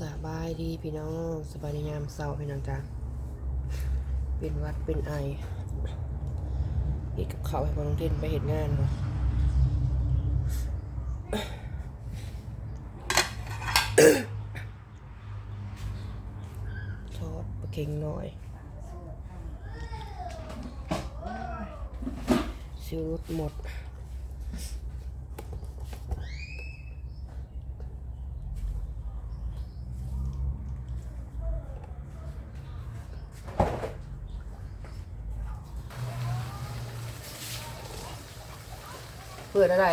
สบายดีพี่น้องสบายดียามเศร้าพี่น้องจ้าเป็นวัดเป็นไอเฮ็ดกับข้าวให้พ่อน้องเทนไปเห็ดงานเนาะทอดปลาเค็งหน่อยซิวรุดหมด เพื่ออะไร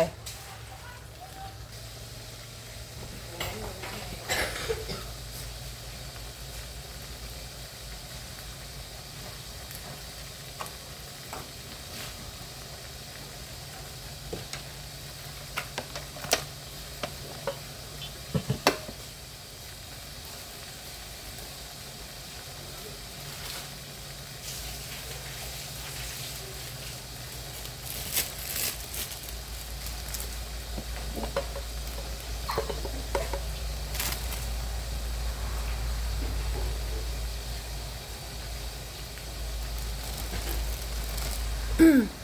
mm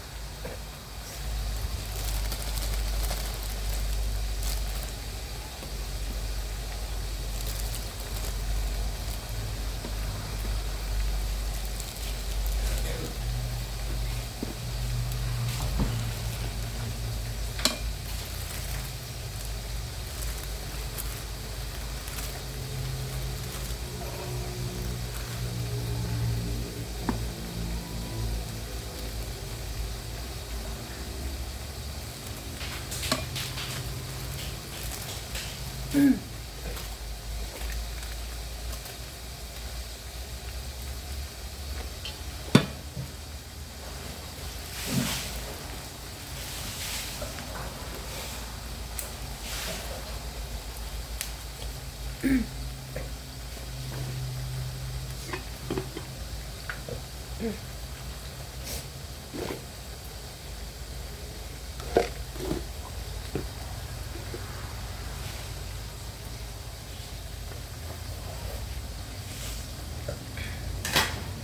ท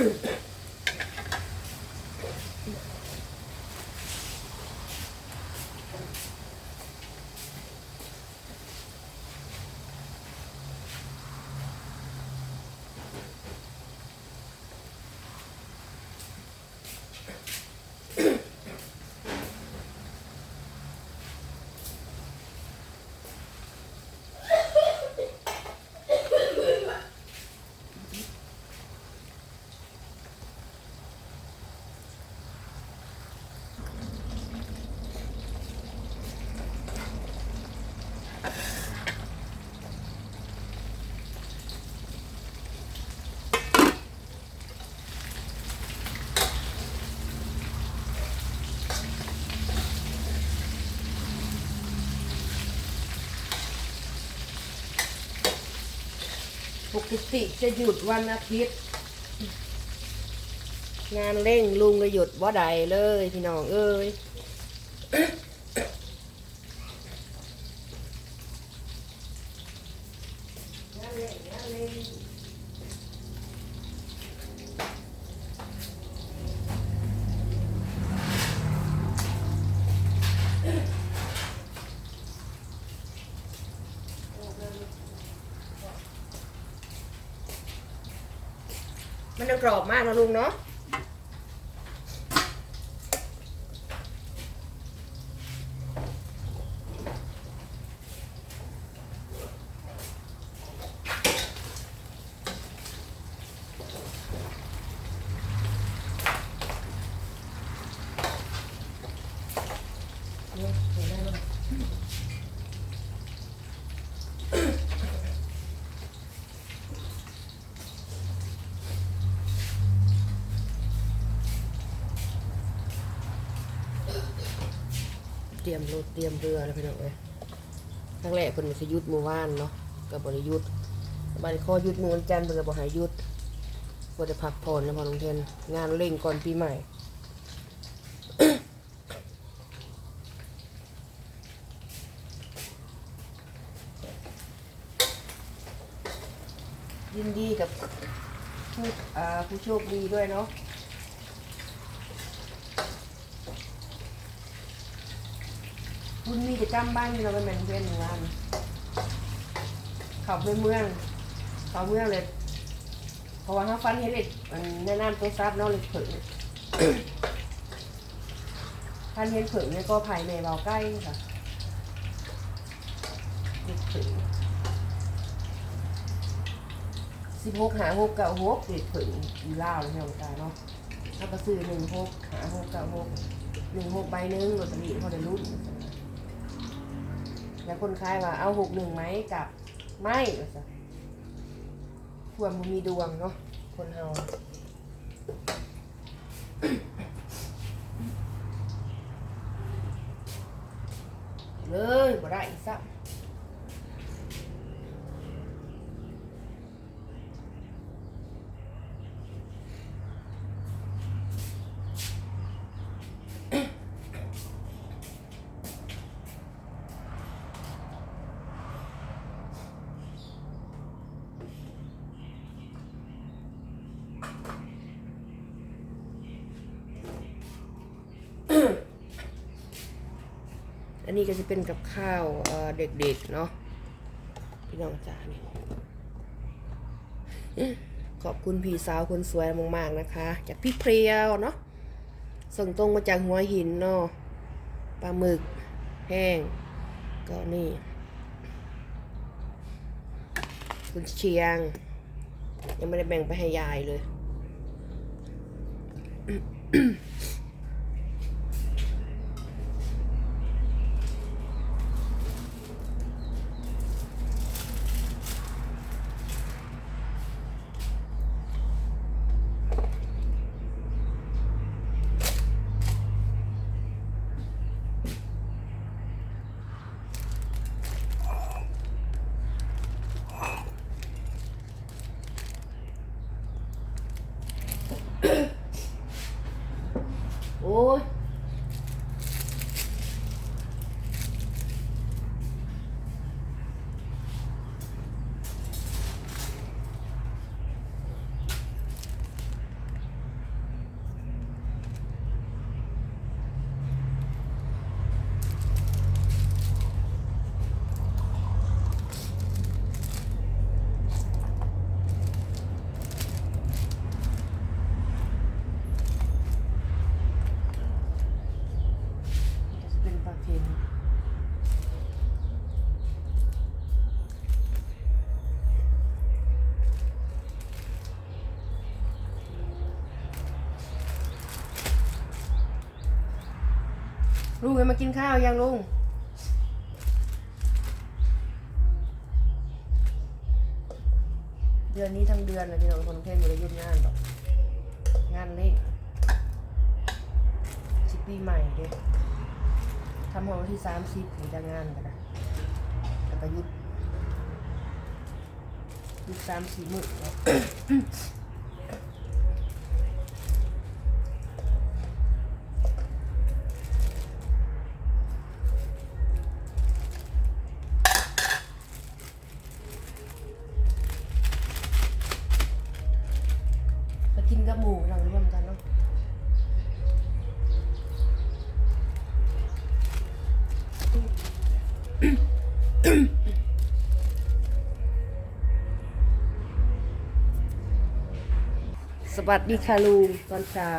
true. ปกติจะหยุดวันอาทิตย์ งานเร่งลุงก็หยุดว่าใดเลยพี่น้องเอ้ย มัน จะกรอบมากนะลุงเนาะ เต รียมรถเตรียมเรือแล้วพี่น้องเอ้ยครั้งแรกเพิ่นสิยุดเมื่อวานเนาะก็บ่ได้หยุดบัดนี้ขอยุดมื้อวันจันทร์เพิ่นก็บ่ให้ยุดบ่ได้พักผ่อนนะพอน้องเทนงานเร่งก่อนปีใหม่ยินดีกับผู้ผู้โชคดีด้วยเนาะ คุณมีกิจกรรมบ้านที่เราเป็นแมนเพื่อนหนึ่งวันเขาไปเมืองเขาเมืองเลยเพราะว่าเขาฟันเห็นเหล็กมันแนะนำตัวซับเนาะเหล็กเผึ่งฟันเห็นเผึ่งเนี่ยก็ภายในเบาใกล้ค่ะเหล็กเผึ่งสิบหกหาหกเก้าหกเหล็กเผึ่งอยู่ล่าวเลยพี่น้องตาเนาะถ้าก็ซื้อหนึ่งหกหาหกเก้าหกหนึ่งหกใบหนึ่งลอตเตอรี่พอได้รุ่น แล้วคนขายว่าเอาหกหนึ่งไหมกับไม่ว่าซะพวมมีดวงเนาะคนเฮาเลยบ่ได้อีกสัก อันนี้ก็จะเป็นกับข้าวเอ่อเด็กๆเนาะพี่น้องจ๋านี่ขอบคุณพี่สาวคนสวยมากๆนะคะ จากพี่เพรียวเนาะส่งตรงมาจากหัวหินเนาะปลาหมึก แห้ง ก็นี่ คุณเชียง ยังไม่ได้แบ่งไปให้ยายเลย โอ้ย ลุงให้มากินข้าวยังลุงเดือนนี้ทั้งเดือนเลยพี่น้องคนเพ่งบริยุทธ์งานหรอกงานเล็กสิปีใหม่เด้ทำของวันที่สามสิบถึงจะงานกันนะแล้วก็ยุดหยุดสามสี่มื้อ สวัสดีค่ะลุงตอนเช้า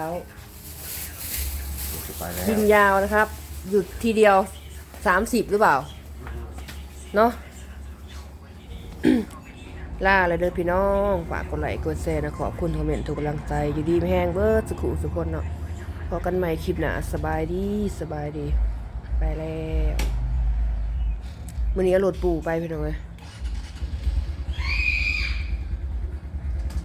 ไปแล้วยิงยาวนะครับ หยุดทีเดียวสามสิบหรือเปล่า เนาะล่าเลยเด้อพี่น้องฝากกดไลค์กดแชร์นะ ขอบคุณคอมเมนต์ทุกกำลังใจ อยู่ดีไม่แห้งเบิร์ดสุขุสุขคนเนาะพอกันใหม่คลิปหน้าสบายดี สบายดี ไปแล้ว วันนี้เอารถปู่ไปพี่น้องเลย